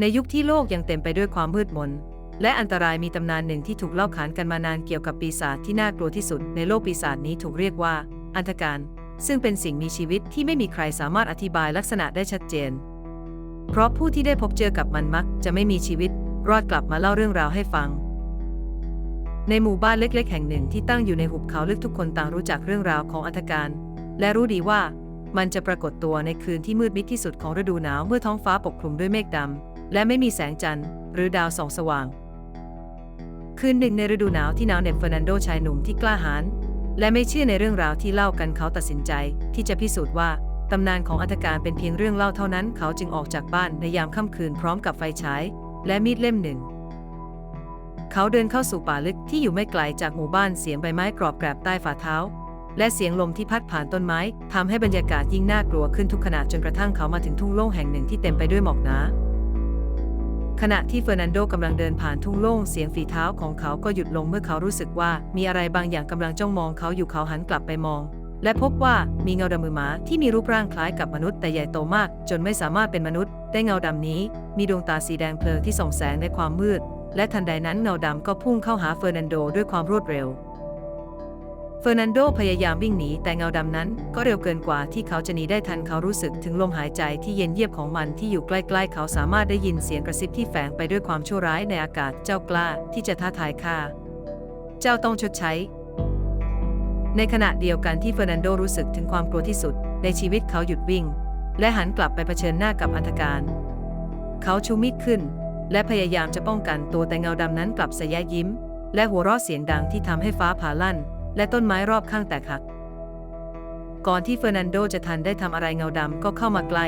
ในยุคที่โลกยังเต็มไปด้วยความมืดมน และอันตรายมีตำนานหนึ่งที่ถูกเล่าขานกันมานานเกี่ยวกับปีศาจที่น่ากลัวที่สุดในโลกปีศาจนี้ถูกเรียกว่า อันธการ ซึ่งเป็นสิ่งมีชีวิตที่ไม่มีใครสามารถอธิบายลักษณะได้ชัดเจน เพราะผู้ที่ได้พบเจอกับมันมักจะไม่มีชีวิต รอดกลับมาเล่าเรื่องราวให้ฟัง ในหมู่บ้านเล็ก ๆ แห่งหนึ่งที่ตั้งอยู่ในหุบเขาลึกทุกคนต่างรู้จักเรื่องราวของอันธการ และรู้ดีว่า มันจะปรากฏตัวในคืนที่มืดมิดที่สุดของฤดูหนาวเมื่อท้องฟ้าปกคลุมด้วยเมฆดำ และไม่มีแสงจันทร์ หรือดาวส่องสว่าง คืนหนึ่งในฤดูหนาวที่หนาวเหน็บเฟอร์นันโดชายหนุ่มที่กล้าหาญและไม่เชื่อในเรื่องราวที่เล่ากันเขาตัดสินใจ ที่จะพิสูจน์ว่าตำนานของอันธการเป็นเพียงเรื่องเล่าเท่านั้น เขาจึงออกจากบ้านในยามค่ำคืนพร้อมกับไฟฉาย และมีดเล่มหนึ่ง เขาเดินเข้าสู่ป่าลึกที่อยู่ไม่ไกลจากหมู่บ้านเสียงใบไม้กรอบแกรบใต้ฝ่าเท้า และเสียงลมที่พัดผ่านต้นไม้ทำให้บรรยากาศยิ่งน่ากลัวขึ้นทุกขณะจนกระทั่งเขามาถึงทุ่งโล่งแห่งหนึ่งที่เต็มไปด้วยหมอกหนาขณะที่เฟอร์นันโดกำลังเดินผ่านทุ่งโล่งเสียงฝีเท้าของเขาก็หยุดลงเมื่อเขารู้สึกว่ามีอะไรบางอย่างกำลังจ้องมองเขาอยู่เขาหันกลับไปมอง และพบว่ามีเงาดำมือหมาที่มีรูปร่างคล้ายกับมนุษย์แต่ใหญ่โตมาก จนไม่สามารถเป็นมนุษย์แต่เงาดำนี้ มีดวงตาสีแดงเพลิงที่ส่องแสงในความมืด และทันใดนั้นเงาดำก็พุ่งเข้าหาเฟอร์นันโดด้วยความรวดเร็ว ฟอร์นันโดพยายามวิ่งหนีแต่เงาดำนั้นก็เร็วเกินกว่าที่เขาจะหนีได้ทันเขารู้สึกถึงลมหายใจที่เย็นเยียบของมันที่อยู่ใกล้ๆ เขาสามารถได้ยินเสียงกระซิบที่แฝงไปด้วยความชั่วร้ายในอากาศเจ้ากล้าที่จะท้าทายข้าเจ้าต้องชดใช้ ในขณะเดียวกันที่เฟอร์นันโดรู้สึกถึงความกลัวที่สุด ในชีวิตเขาหยุดวิ่ง และหันกลับไปเผชิญหน้ากับอันธการ เขาชูมีดขึ้น และพยายามจะป้องกันตัวแต่เงาดำนั้นกลับสยะยิ้ม และหัวเราะเสียงดังที่ทำให้ฟ้าผ่าลั่น และต้นไม้รอบข้างแตกหัก ก่อนที่เฟอร์นันโดจะทันได้ทำอะไรเงาดำก็เข้ามาใกล้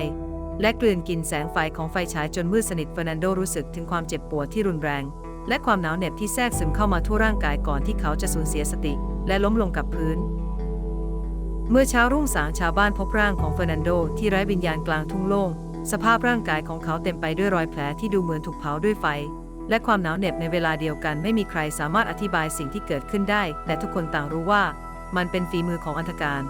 และกลืนกินแสงไฟของไฟฉายจนมืดสนิทเฟอร์นันโดรู้สึกถึงความเจ็บปวดที่รุนแรง และความหนาวเหน็บที่แทรกซึมเข้ามาทั่วร่างกายก่อนที่เขาจะสูญเสียสติ และล้มลงกับพื้น เมื่อเช้ารุ่งสางชาวบ้านพบร่างของเฟอร์นันโดที่ไร้วิญญาณกลางทุ่งโล่งสภาพร่างกายของเขาเต็มไปด้วยรอยแผลที่ดูเหมือนถูกเผาด้วยไฟ และความหนาวเหน็บในเวลาเดียวกันไม่มีใครสามารถอธิบายสิ่งที่เกิดขึ้นได้ แต่ทุกคนต่างรู้ว่า มันเป็นฝีมือของอันธการ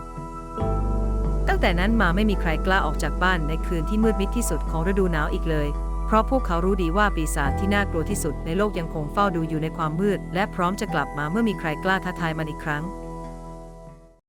ตั้งแต่นั้นมาไม่มีใครกล้าออกจากบ้านในคืนที่มืดมิดที่สุดของฤดูหนาวอีกเลย เพราะพวกเขารู้ดีว่าปีศาจที่น่ากลัวที่สุดในโลกยังคงเฝ้าดูอยู่ในความมืด และพร้อมจะกลับมาเมื่อมีใครกล้าท้าทายมันอีกครั้ง